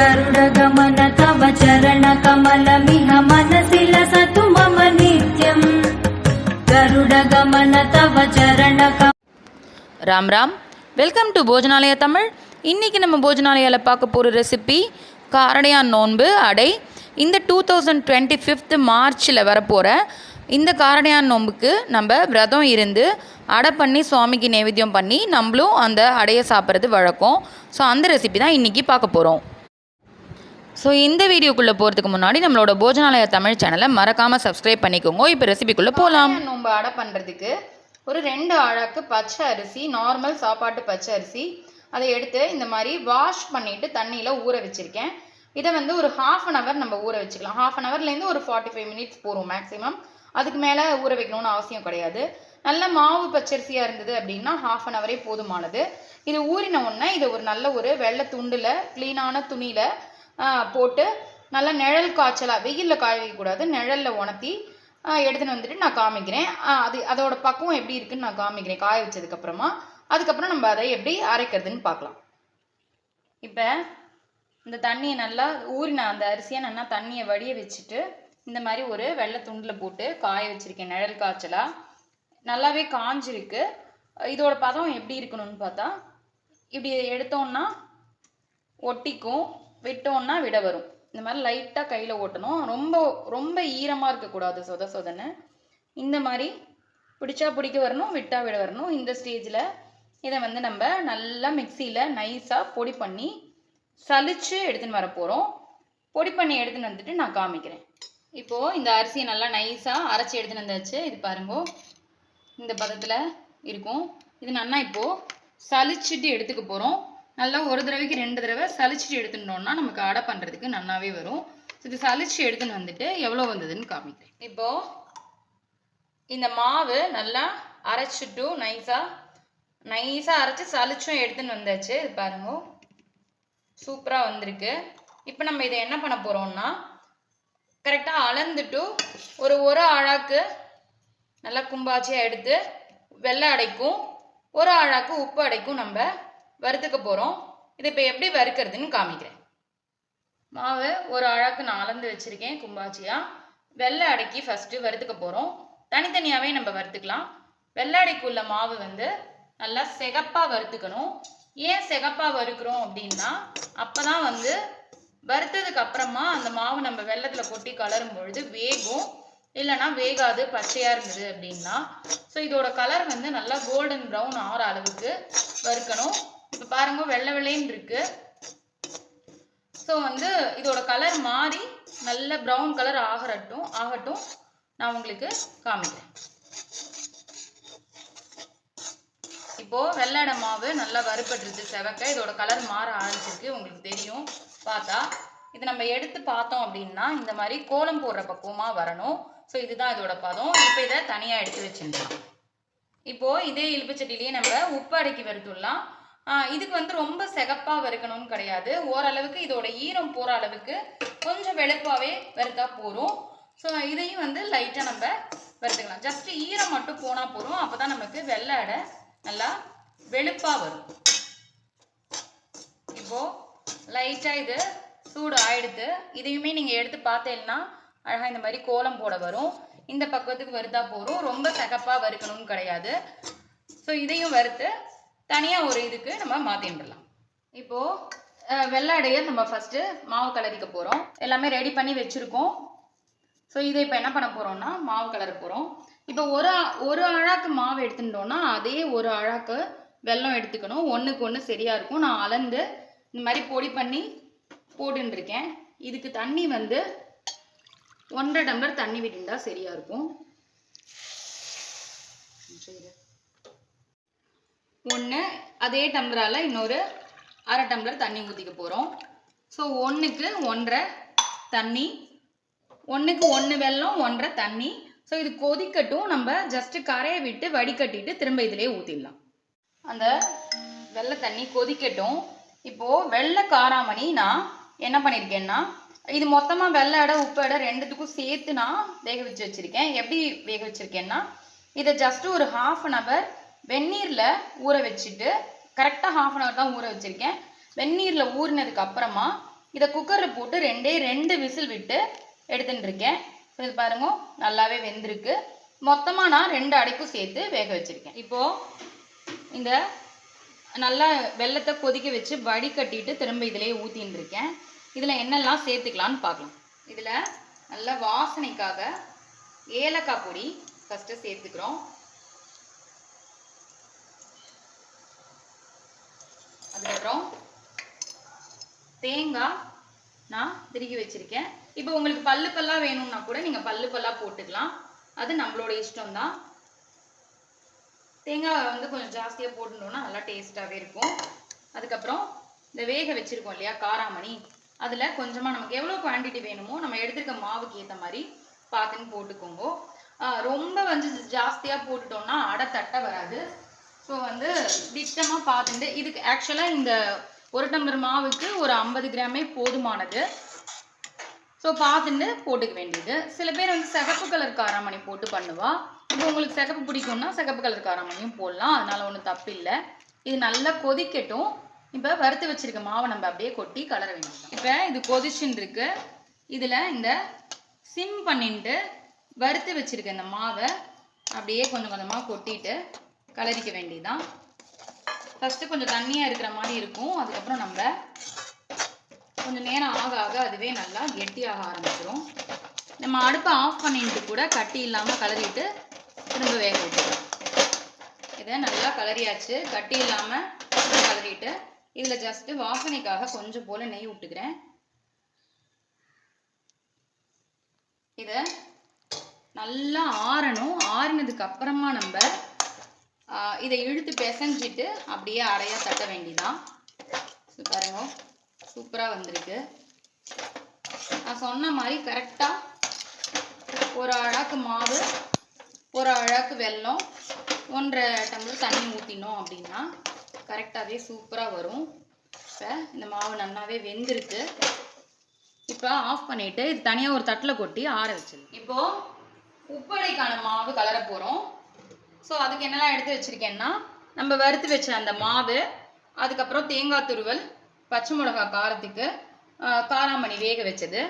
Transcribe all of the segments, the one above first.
ಗರುಡ ಗಮನ ತವ ಚರಣ ಕಮಲ ಮಿಹ ಮನಸಿಲ ಸತು ராம் ராம். வெல்கம் டு போஜனாலய தமிழ் இன்றைக்கி நம்ம போஜனாலயால பார்க்க போகிற ரெசிபி காரடையான் நோன்பு அடை. இந்த டூ தௌசண்ட் டுவெண்ட்டி ஃபிஃப்த் மார்ச்சில் வரப்போகிற இந்த காரடையான் நோம்புக்கு நம்ம விரதம் இருந்து அடை பண்ணி சுவாமிக்கு நைவேத்தியம் பண்ணி நம்மளும் அந்த அடையை சாப்பிட்றது வழக்கம். ஸோ அந்த ரெசிபி தான் இன்றைக்கி பார்க்க போகிறோம் ஸோ இந்த வீடியோக்குள்ளே போகிறதுக்கு முன்னாடி நம்மளோட போஜனாலய தமிழ் சேனலை மறக்காமல் சப்ஸ்கிரைப் பண்ணிக்கோங்க. இப்போ ரெசிபிக்குள்ளே போகலாம் நோம்பு அடை பண்ணுறதுக்கு ஒரு ரெண்டு அழாக்கு பச்சை அரிசி நார்மல் சாப்பாட்டு பச்சை அரிசி அதை எடுத்து இந்த மாதிரி வாஷ் பண்ணிவிட்டு தண்ணியில் ஊற வச்சுருக்கேன். இதை வந்து ஒரு ஹாஃப் அன் ஹவர் நம்ம ஊற வச்சுக்கலாம். ஹாஃப் அன் ஹவர்லேருந்து ஒரு ஃபார்ட்டி ஃபைவ் மினிட்ஸ் போகும் மேக்ஸிமம் அதுக்கு மேலே ஊற வைக்கணும்னு அவசியம் கிடையாது. நல்ல மாவு பச்சரிசியாக இருந்தது அப்படின்னா ஹாஃப் அன் ஹவரே போதுமானது. இது ஊறின உடனே இதை ஒரு நல்ல ஒரு வெள்ளை துண்டில் க்ளீனான துணியில் போட்டு நல்லா நிழல் காய்ச்சலாக வெயிலில் காய வைக்கக்கூடாது நிழலில் உணர்த்தி எடுத்துன்னு வந்துட்டு நான் காமிக்கிறேன். அது அதோட பக்குவம் எப்படி இருக்குன்னு நான் காமிக்கிறேன் காய வச்சதுக்கப்புறமா அதுக்கப்புறம் நம்ம அதை எப்படி அரைக்கிறதுன்னு பார்க்கலாம். இப்போ இந்த தண்ணியை நல்லா ஊறின அந்த அரிசியை நல்லா தண்ணியை வடிய வச்சுட்டு இந்த மாதிரி ஒரு வெள்ளை துண்டில் போட்டு காய வச்சுருக்கேன் நிழல் காய்ச்சலாக நல்லாவே காஞ்சிருக்கு. இதோட பதம் எப்படி இருக்கணும்னு பார்த்தா இப்படி எடுத்தோம்னா ஒட்டிக்கும். விட்டோம்னா விட வரும். இந்த மாதிரி லைட்டாக கையில் ஓட்டணும். ரொம்ப ரொம்ப ஈரமாக இருக்கக்கூடாது சொத சொதன்னு. இந்த மாதிரி பிடிச்சா பிடிக்க வரணும் விட்டா விட வரணும். இந்த ஸ்டேஜில் இதை வந்து நம்ம நல்லா மிக்சியில் நைஸாக பொடி பண்ணி சலிச்சு எடுத்துன்னு வர போகிறோம் பொடி பண்ணி எடுத்துன்னு வந்துட்டு நான் காமிக்கிறேன். இப்போது இந்த அரிசியை நல்லா நைஸாக அரைச்சி எடுத்துன்னு வந்தாச்சு. இது பாருங்க. இந்த பதத்தில் இருக்கும். இது நல்லா இப்போது சலிச்சுட்டு எடுத்துக்க போகிறோம் நல்லா ஒரு தடவைக்கு ரெண்டு தடவை சளிச்சிட்டு எடுத்துட்டோம்னா நமக்கு அடை பண்ணுறதுக்கு நல்லாவே வரும். So, இது சளிச்சு எடுத்துன்னு வந்துட்டு எவ்வளோ வந்ததுன்னு காமிக்கிறேன். இப்போது இந்த மாவு நல்லா அரைச்சிட்டு நைஸாக நைஸாக அரைச்சி சளிச்சும் எடுத்துன்னு வந்தாச்சு. இது பாருங்க. சூப்பராக வந்திருக்கு. இப்போ நம்ம இதை என்ன பண்ண போகிறோம்னா கரெக்டாக அளந்துட்டு ஒரு ஒரு அழாக்கு நல்லா கும்பாச்சியாக எடுத்து வெள்ளை அடைக்கும் ஒரு அழாக்கு உப்பு அடைக்கும் நம்ம வறுத்துக்க போகிறோம் இதை இப்போ எப்படி வறுக்கிறதுன்னு காமிக்கிறேன். மாவு ஒரு அழகு நான் அளந்து வச்சுருக்கேன் கும்பாச்சியாக வெள்ளை அடைக்கி ஃபஸ்ட்டு வறுத்துக்க போகிறோம் தனித்தனியாகவே நம்ம வறுத்துக்கலாம். வெள்ளை அடைக்குள்ள மாவு வந்து நல்லா சிகப்பாக வறுத்துக்கணும். ஏன் சிகப்பாக வறுக்கிறோம் அப்படின்னா அப்போ தான் வந்து வறுத்ததுக்கு அப்புறமா அந்த மாவு நம்ம வெள்ளத்தில் கொட்டி கலரும் பொழுது வேகும். இல்லைன்னா வேகாது பச்சையாக இருந்தது அப்படின்னா. ஸோ இதோட கலர் வந்து நல்லா கோல்டன் ப்ரௌன் ஆகிற அளவுக்கு வறுக்கணும். பாருங்க வெள்ளை வெள்ளைன்னு இருக்கு. ஸோ வந்து இதோட கலர் மாறி நல்ல ப்ரௌன் கலர் ஆகட்டும் ஆகட்டும். நான் உங்களுக்கு காமிக்கிறேன். இப்போ வெள்ளடை மாவு நல்லா வறுபட்டுருது செவக்க. இதோட கலர் மாற ஆரம்பிச்சிருக்கு உங்களுக்கு தெரியும். பார்த்தா இது நம்ம எடுத்து பார்த்தோம் அப்படின்னா இந்த மாதிரி கோலம் போடுற பக்குவமாக வரணும். ஸோ இதுதான் இதோட பதம். இப்போ இதை தனியாக எடுத்து வச்சுருக்கலாம் இப்போ இதே இழுப்புச்சட்டிலேயே நம்ம உப்பு அடக்கி வறுத்துடலாம். இதுக்கு வந்து ரொம்ப சிகப்பாக வறுக்கணும்னு கிடையாது. ஓரளவுக்கு இதோட ஈரம் போகிற அளவுக்கு கொஞ்சம் வெளுப்பாகவே வறுத்தா போதும். ஸோ இதையும் வந்து லைட்டாக நம்ம வறுத்துக்கலாம். ஜஸ்ட்டு ஈரம் மட்டும் போனா போதும். அப்பதான் நமக்கு வெள்ளை அடை நல்லா வெளுப்பாக வரும். இப்போது லைட்டாக இது சூடு ஆயிடுத்து இதையுமே நீங்கள் எடுத்து பார்த்தேன்னா அழகாக இந்த மாதிரி கோலம் போட வரும். இந்த பக்கத்துக்கு வறுத்தா போதும். ரொம்ப சகப்பாக வறுக்கணும்னு கிடையாது. ஸோ இதையும் வறுத்து தனியாக ஒரு இதுக்கு நம்ம மாற்றிடலாம் இப்போது வெள்ளாடையை அடைய நம்ம ஃபஸ்ட்டு மாவு கலரிக்க போகிறோம் எல்லாமே ரெடி பண்ணி வச்சுருக்கோம். ஸோ இதை இப்போ என்ன பண்ண போகிறோம்னா மாவு கலர போகிறோம் இப்போ ஒரு ஒரு அழாக்கு மாவு எடுத்துட்டோம்னா அதே ஒரு அழாக்கு வெல்லம் எடுத்துக்கணும். ஒன்றுக்கு ஒன்று சரியாக இருக்கும். நான் அளந்து இந்த மாதிரி பொடி பண்ணி போட்டுருக்கேன் இதுக்கு தண்ணி வந்து ஒன்றரை டம்ளர் தண்ணி விட்டுண்டா சரியாக இருக்கும். ஒன்று அதே டம்ளரால் இன்னொரு அரை டம்ளர் தண்ணி ஊற்றிக்க போகிறோம் ஸோ ஒன்றுக்கு ஒன்றரை தண்ணி ஒன்றுக்கு ஒன்று வெல்லம் ஒன்றரை தண்ணி. ஸோ இது கொதிக்கட்டும். நம்ம ஜஸ்ட்டு கரையை விட்டு வடிகட்டிட்டு திரும்ப இதிலே ஊற்றிடலாம் அந்த வெள்ளை தண்ணி கொதிக்கட்டும். இப்போது வெள்ளை காராமணி நான் என்ன பண்ணியிருக்கேன்னா இது மொத்தமாக வெள்ளை அடை உப்பு அடை ரெண்டுத்துக்கும் சேர்த்து நான் வேக வச்சு வச்சுருக்கேன். எப்படி வேக வச்சுருக்கேன்னா இதை ஜஸ்ட்டு ஒரு ஹாஃப் அன் ஹவர் வெந்நீரில் ஊற வச்சுட்டு கரெக்டாக ஹாஃப் அன் ஹவர் தான் ஊற வச்சுருக்கேன். வெந்நீரில் ஊறினதுக்கு அப்புறமா இதை குக்கரில் போட்டு ரெண்டே ரெண்டு விசில் விட்டு எடுத்துட்டுருக்கேன் இது பாருங்க நல்லாவே வெந்திருக்கு. மொத்தமாக நான் ரெண்டு அடைக்கும் சேர்த்து வேக வச்சுருக்கேன். இப்போது இந்த நல்லா வெள்ளத்தை கொதிக்க வச்சு வடிகட்டிட்டு திரும்ப இதிலே ஊற்றின்னு இருக்கேன். இதில் என்னெல்லாம் சேர்த்துக்கலான்னு பார்க்கலாம். இதில் நல்லா வாசனைக்காக ஏலக்காய் பொடி ஃபஸ்ட்டு சேர்த்துக்கிறோம். அதுக்கப்புறம் தேங்காய் நான் திருகி வச்சிருக்கேன். இப்போ உங்களுக்கு பல்லு பல்லா வேணும்னா கூட நீங்கள் பல்லு பல்லா போட்டுக்கலாம். அது நம்மளோட இஷ்டம் தான் தேங்காய் வந்து கொஞ்சம் ஜாஸ்தியாக போட்டுட்டோம்னா நல்லா டேஸ்ட்டாகவே இருக்கும். அதுக்கப்புறம் இந்த வேக வச்சுருக்கோம் இல்லையா காராமணி. அதில் கொஞ்சமாக நமக்கு எவ்வளோ குவான்டிட்டி வேணுமோ நம்ம எடுத்துருக்க மாவுக்கு ஏற்ற மாதிரி பார்த்துன்னு போட்டுக்கோங்க. ரொம்ப வந்து ஜாஸ்தியாக போட்டுட்டோம்னா அடை தட்டை வராது. ஸோ வந்து திட்டமாக பார்த்துட்டு இதுக்கு ஆக்சுவலாக இந்த ஒரு டம்ளர் மாவுக்கு ஒரு ஐம்பது கிராமே போதுமானது. ஸோ பார்த்துட்டு போட்டுக்க வேண்டியது. சில பேர் வந்து சிகப்பு கலர் காராமணி போட்டு பண்ணுவா. இப்போ உங்களுக்கு சிகப்பு பிடிக்கும்னா சிகப்பு கலர் காராமணியும் போடலாம். அதனால் ஒன்றும் தப்பு இல்லை இது நல்லா கொதிக்கட்டும். இப்போ வறுத்து வச்சுருக்க மாவை நம்ம அப்படியே கொட்டி கலர வேண்டியது இப்போ இது கொதிச்சுன்னு இருக்கு. இதில் இந்த சிம் பண்ணிட்டு வறுத்து வச்சுருக்க இந்த மாவை அப்படியே கொஞ்சம் கொஞ்சமாக கொட்டிட்டு கலரிக்க வேண்டியதுதான். ஃபஸ்ட்டு கொஞ்சம் தண்ணியாக இருக்கிற மாதிரி இருக்கும். அதுக்கப்புறம் நம்ம கொஞ்சம் நேரம் ஆக ஆக அதுவே நல்லா கெட்டியாக ஆரம்பிச்சிடும் நம்ம அடுப்பை ஆஃப் பண்ணிட்டு கூட கட்டி இல்லாமல் கலரிட்டு திரும்ப வேக விட்டுக்கலாம் இதை நல்லா கலரியாச்சு. கட்டி இல்லாமல் கலரிட்டு இதில் ஜஸ்ட்டு வாசனைக்காக கொஞ்சம் போல் நெய் விட்டுக்கிறேன் இதை நல்லா ஆறணும். ஆறினதுக்கு அப்புறமா நம்ம இதை இழுத்து பிசைஞ்சிட்டு அப்படியே அரையாக தட்ட வேண்டிதான். பாருங்க சூப்பராக வந்திருக்கு. நான் சொன்ன மாதிரி கரெக்டாக ஒரு அழாக்கு மாவு ஒரு அழாக்கு வெல்லம் ஒன்றரை டம்ளர் தண்ணி ஊற்றினோம் அப்படின்னா கரெக்டாகவே சூப்பராக வரும். இப்போ இந்த மாவு நல்லாவே வெந்திருக்கு. இப்போ ஆஃப் பண்ணிவிட்டு இது தனியாக ஒரு தட்டில் கொட்டி ஆற வச்சிடலாம். இப்போது உப்படைக்கான மாவு கலர போகிறோம் ஸோ அதுக்கு என்னெல்லாம் எடுத்து வச்சிருக்கேன்னா நம்ம வறுத்து வச்ச அந்த மாவு அதுக்கப்புறம் தேங்காய் துருவல் பச்சை மிளகா காரத்துக்கு காராமணி வேக வச்சது.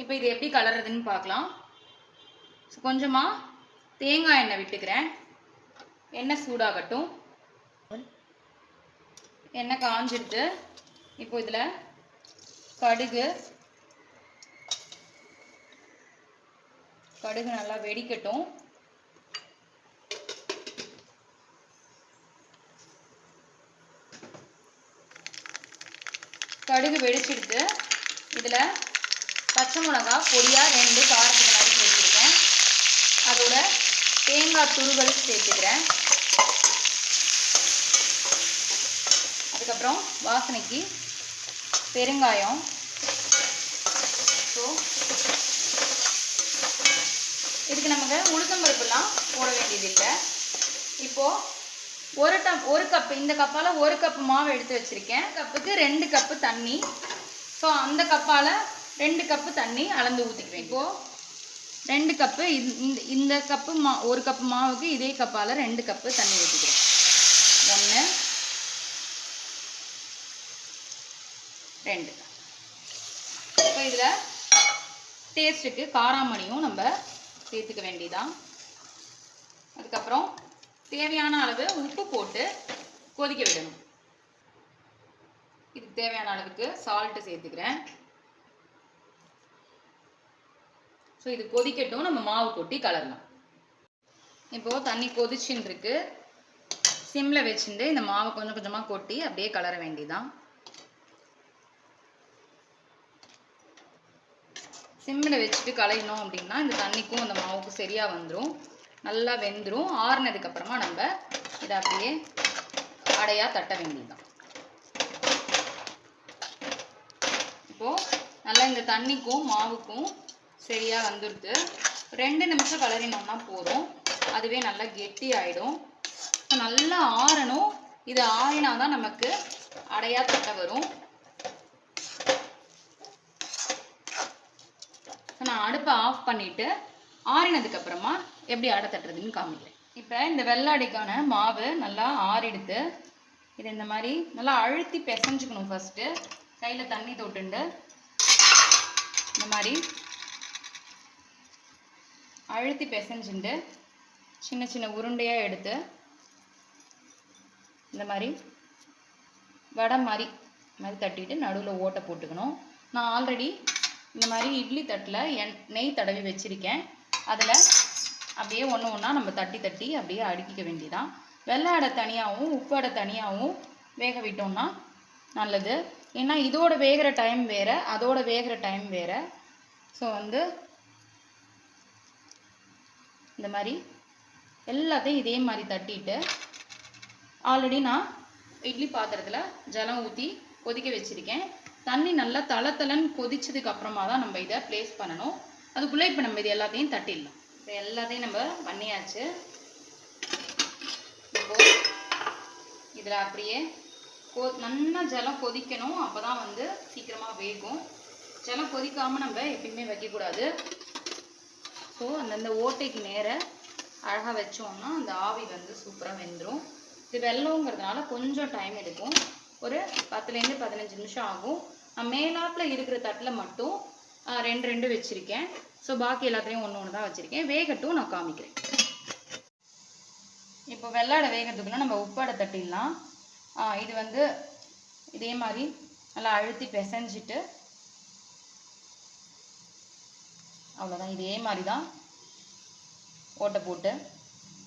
இப்போ இது எப்படி கலர்றதுன்னு பார்க்கலாம். ஸோ கொஞ்சமாக தேங்காய் எண்ணெய் விட்டுக்கிறேன். எண்ணெய் சூடாகட்டும். எண்ணெய் காஞ்சிடுது இப்போ இதில் கடுகு கடுகு நல்லா வெடிக்கட்டும். கடுகு வெடிச்சிடுத்து இதில் பச்சை மிளகா பொடியாக ரெண்டு காரத்துக்கு நறுக்கி வச்சுருக்கேன். அதோட தேங்காய் துருவல் சேர்த்துக்கிறேன். அதுக்கப்புறம் வாசனைக்கு பெருங்காயம். ஸோ இதுக்கு நமக்கு உளுத்தம்பருப்புலாம் போட வேண்டியதில்லை. இப்போது ஒரு டம் ஒரு கப் இந்த கப்பால் ஒரு கப் மாவு எடுத்து வச்சுருக்கேன். கப்புக்கு ரெண்டு கப்பு தண்ணி. ஸோ அந்த கப்பால் ரெண்டு கப்பு தண்ணி அளந்து ஊற்றிக்குவேன் இப்போது ரெண்டு கப்பு இந்த இந்த கப்பு மா ஒரு கப்பு மாவுக்கு இதே கப்பால் ரெண்டு கப்பு தண்ணி ஊற்றிக்கிறேன் ஒன்று ரெண்டு. இப்போ இதில் டேஸ்ட்டுக்கு காராமணியும் நம்ம சேர்த்துக்க வேண்டியதான் அதுக்கப்புறம் தேவையான அளவு உப்பு போட்டு கொதிக்க விடணும். இதுக்கு தேவையான அளவுக்கு சால்ட்டு சேர்த்துக்கிறேன். ஸோ இது கொதிக்கட்டும். நம்ம மாவு கொட்டி கலரலாம். இப்போது தண்ணி கொதிச்சுன்னு இருக்கு சிம்மில் வச்சுட்டு இந்த மாவை கொஞ்சம் கொஞ்சமாக கொட்டி அப்படியே கலர வேண்டியதான் சிம்மில் வச்சுட்டு கலையணும் அப்படின்னா இந்த தண்ணிக்கும் இந்த மாவுக்கும் சரியாக வந்துடும் நல்லா வெந்துடும் ஆறுனதுக்கு அப்புறமா நம்ம இதை அப்படியே அடையாக தட்ட வேண்டியதுதான். இப்போது நல்லா இந்த தண்ணிக்கும் மாவுக்கும் சரியாக வந்துடுது ரெண்டு நிமிஷம் கலரினோம்னா போதும். அதுவே நல்லா கெட்டி ஆயிடும் நல்லா ஆறணும். இது ஆறினா தான் நமக்கு அடையாக தட்ட வரும். நான் அடுப்பை ஆஃப் பண்ணிட்டு ஆறினதுக்கு அப்புறமா எப்படி அடை தட்டுறதுன்னு காமிக்கிறேன் இப்போ இந்த வெள்ளாடிக்கான மாவு நல்லா ஆறிடுத்து இது இந்த மாதிரி நல்லா அழுத்தி பிசைஞ்சுக்கணும் ஃபஸ்ட்டு கையில் தண்ணி தொட்டுண்டு இந்த மாதிரி அழுத்தி பிசைஞ்சுட்டு சின்ன சின்ன உருண்டையாக எடுத்து இந்த மாதிரி வடை மாதிரி மாதிரி தட்டிட்டு நடுவில் ஓட்டை போட்டுக்கணும். நான் ஆல்ரெடி இந்த மாதிரி இட்லி தட்டில் என் நெய் தடவி வச்சுருக்கேன். அதில் அப்படியே ஒன்று ஒன்றா நம்ம தட்டி தட்டி அப்படியே அடுக்கிக்க வேண்டிதான் வெள்ளை அடை தனியாகவும் உப்பு அடை தனியாகவும் வேக விட்டோம்னா நல்லது. ஏன்னா இதோட வேகிற டைம் வேறு அதோட வேகிற டைம் வேறு. ஸோ வந்து இந்த மாதிரி எல்லாத்தையும் இதே மாதிரி தட்டிட்டு ஆல்ரெடி நான் இட்லி பாத்திரத்தில் ஜலம் ஊற்றி கொதிக்க வச்சுருக்கேன். தண்ணி நல்லா தள தளன்னு கொதிச்சதுக்கு அப்புறமா தான் நம்ம இதை ப்ளேஸ் பண்ணணும். அதுக்குள்ளே இப்போ நம்ம இது எல்லாத்தையும் தட்டிடலாம். இப்போ எல்லாத்தையும் நம்ம பண்ணியாச்சு. இப்போ இதில் அப்படியே கொ நல்லா ஜலம் கொதிக்கணும். அப்போ தான் வந்து சீக்கிரமாக வேகும். ஜலம் கொதிக்காமல் நம்ம எப்பயுமே வைக்கக்கூடாது. ஸோ அந்தந்த ஓட்டைக்கு நேர அழகாக வச்சோம்னா அந்த ஆவி வந்து சூப்பராக வெந்துடும் இது வெள்ளங்கிறதுனால கொஞ்சம் டைம் எடுக்கும். ஒரு பத்துலேருந்து பதினஞ்சு நிமிஷம் ஆகும். நான் மேலாப்பில் இருக்கிற தட்டில் மட்டும் ரெண்டு ரெண்டு வச்சுருக்கேன். ஸோ பாக்கி எல்லாத்தையும் ஒன்று ஒன்று தான் வச்சுருக்கேன். வேகட்டும் நான் காமிக்கிறேன். இப்போ வெள்ளாடை வேகிறதுக்குள்ள நம்ம உப்பாடை தட்டிடலாம். இது வந்து இதே மாதிரி நல்லா அழுத்தி பிசைஞ்சிட்டு அவ்வளோதான் இதே மாதிரி தான் ஓட்டை போட்டு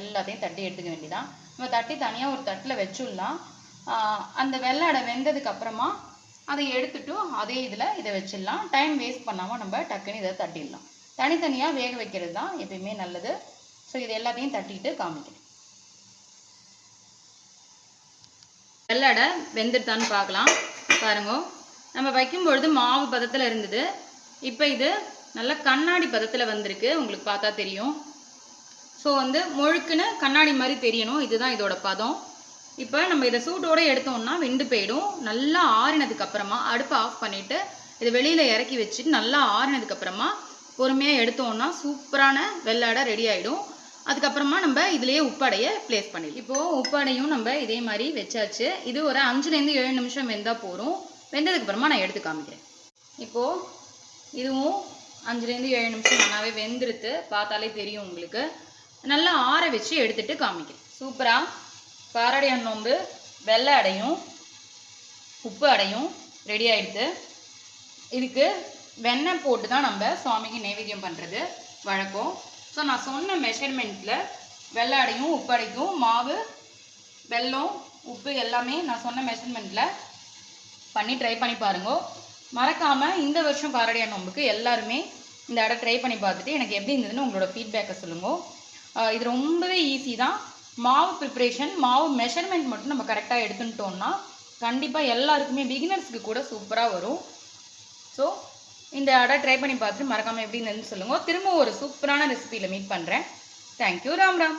எல்லாத்தையும் தட்டி எடுத்துக்க வேண்டியதான் நம்ம தட்டி தனியாக ஒரு தட்டில் வச்சுடலாம். அந்த வெள்ளாடை வெந்ததுக்கு அப்புறமா அதை எடுத்துட்டு அதே இதில் இதை வச்சிடலாம். டைம் வேஸ்ட் பண்ணாமல் நம்ம டக்குன்னு இதை தட்டிடலாம். தனித்தனியாக வேக வைக்கிறது தான் எப்பயுமே நல்லது. ஸோ இது எல்லாத்தையும் தட்டிட்டு காமிக்கிறேன். வெள்ளடை வெந்துட்டான்னு பார்க்கலாம். பாருங்க. நம்ம வைக்கும்பொழுது மாவு பதத்தில் இருந்தது. இப்போ இது நல்ல கண்ணாடி பதத்தில் வந்திருக்கு. உங்களுக்கு பார்த்தா தெரியும். ஸோ வந்து முழுக்குன்னு கண்ணாடி மாதிரி தெரியணும். இதுதான் இதோட பதம். இப்போ நம்ம இதை சூட்டோட எடுத்தோம்னா வெந்து போயிடும். நல்லா ஆறினதுக்கு அப்புறமா அடுப்பை ஆஃப் பண்ணிவிட்டு இதை வெளியில் இறக்கி வச்சுட்டு நல்லா ஆறினதுக்கு அப்புறமா பொறுமையாக எடுத்தோம்னா சூப்பரான வெள்ளாடை ரெடி ஆகிடும் அதுக்கப்புறமா நம்ம இதுலேயே உப்படையை ப்ளேஸ் பண்ணிடலாம். இப்போது உப்படையும் நம்ம இதே மாதிரி வச்சாச்சு. இது ஒரு அஞ்சுலேருந்து ஏழு நிமிஷம் வெந்தால் போதும். வெந்ததுக்கப்புறமா நான் எடுத்து காமிக்கிறேன். இப்போது இதுவும் அஞ்சுலேருந்து ஏழு நிமிஷம் நல்லாவே வெந்துருத்து பார்த்தாலே தெரியும் உங்களுக்கு. நல்லா ஆற வச்சு எடுத்துகிட்டு காமிக்கிறேன். சூப்பராக காரடையான் நோம்பு வெள்ளை அடையும் உப்பு அடையும் ரெடி ஆகிடுது இதுக்கு வெண்ணெய் போட்டு தான் நம்ம சுவாமிக்கு நைவேத்தியம் பண்ணுறது வழக்கம். ஸோ நான் சொன்ன மெஷர்மெண்ட்டில் வெள்ளை அடையும் மாவு வெல்லம் உப்பு எல்லாமே நான் சொன்ன மெஷர்மெண்ட்டில் பண்ணி ட்ரை பண்ணி பாருங்க. மறக்காமல் இந்த வருஷம் காரடியா நோம்புக்கு எல்லாருமே இந்த இடம் ட்ரை பண்ணி பார்த்துட்டு எனக்கு எப்படி இருந்ததுன்னு உங்களோட ஃபீட்பேக்கை சொல்லுங்க. இது ரொம்பவே ஈஸி தான். மாவு ப்ரிப்ரேஷன் மாவு மெஷர்மெண்ட் மட்டும் நம்ம கரெக்டாக எடுத்துட்டோம்னா கண்டிப்பாக எல்லாருக்குமே பிகினர்ஸ்க்கு கூட சூப்பராக வரும். ஸோ இந்த அடை ட்ரை பண்ணி பார்த்துட்டு மறக்காமல் எப்படி இருந்ததுன்னு சொல்லுங்க. திரும்ப ஒரு சூப்பரான ரெசிபியில் மீட் பண்ணுறேன் தேங்க்யூ ராம் ராம்.